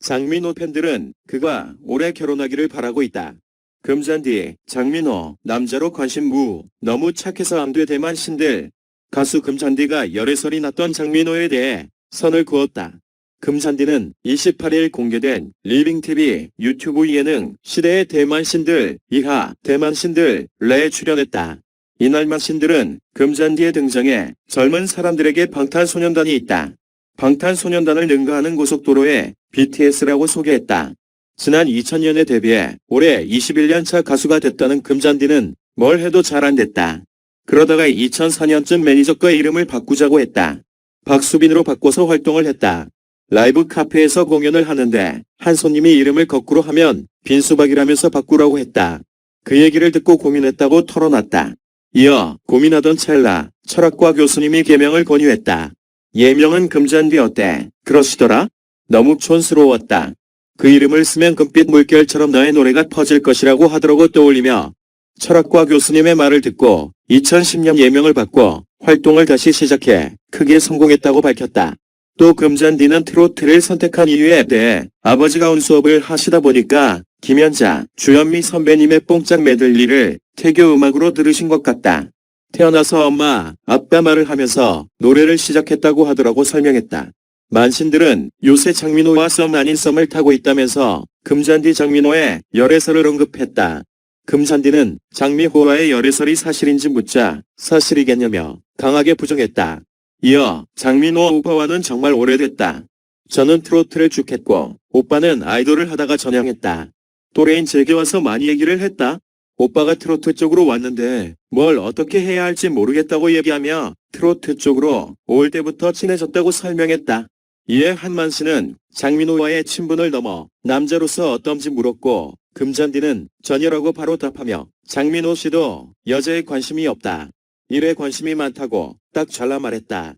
장민호 팬들은 그가 올해 결혼하기를 바라고 있다. 금잔디, 장민호, 남자로 관심 무, 너무 착해서 안돼 대만 신들. 가수 금잔디가 열애설이 났던 장민호에 대해 선을 그었다. 금잔디는 28일 공개된 리빙TV 유튜브 예능 시대의 대만 신들 이하 대만 신들에 출연했다. 이날만 신들은 금잔디의 등장에 젊은 사람들에게 방탄소년단이 있다. 방탄소년단을 능가하는 고속도로에 BTS라고 소개했다. 지난 2000년에 데뷔해 올해 21년차 가수가 됐다는 금잔디는 뭘 해도 잘 안 됐다. 그러다가 2004년쯤 매니저과 이름을 바꾸자고 했다. 박수빈으로 바꿔서 활동을 했다. 라이브 카페에서 공연을 하는데 한 손님이 이름을 거꾸로 하면 빈수박이라면서 바꾸라고 했다. 그 얘기를 듣고 고민했다고 털어놨다. 이어 고민하던 찰나 철학과 교수님이 개명을 권유했다. 예명은 금잔디 어때? 그러시더라? 너무 촌스러웠다. 그 이름을 쓰면 금빛 물결처럼 너의 노래가 퍼질 것이라고 하더라고 떠올리며 철학과 교수님의 말을 듣고 2010년 예명을 바꿔 활동을 다시 시작해 크게 성공했다고 밝혔다. 또 금잔디는 트로트를 선택한 이유에 대해 아버지가 온 수업을 하시다 보니까 김연자, 주현미 선배님의 뽕짝 메들리를 태교 음악으로 들으신 것 같다. 태어나서 엄마, 아빠 말을 하면서 노래를 시작했다고 하더라고 설명했다. 만신들은 요새 장민호와 썸 아닌 썸을 타고 있다면서 금잔디 장민호의 열애설을 언급했다. 금잔디는 장미호와의 열애설이 사실인지 묻자 사실이겠냐며 강하게 부정했다. 이어 장민호 오빠와는 정말 오래됐다. 저는 트로트를 쭉 했고 오빠는 아이돌을 하다가 전향했다. 또래인 제게 와서 많이 얘기를 했다. 오빠가 트로트 쪽으로 왔는데 뭘 어떻게 해야 할지 모르겠다고 얘기하며 트로트 쪽으로 올 때부터 친해졌다고 설명했다. 이에 한만 씨는 장민호와의 친분을 넘어 남자로서 어떤지 물었고 금잔디는 전혀라고 바로 답하며 장민호 씨도 여자에 관심이 없다. 일에 관심이 많다고 딱 잘라 말했다.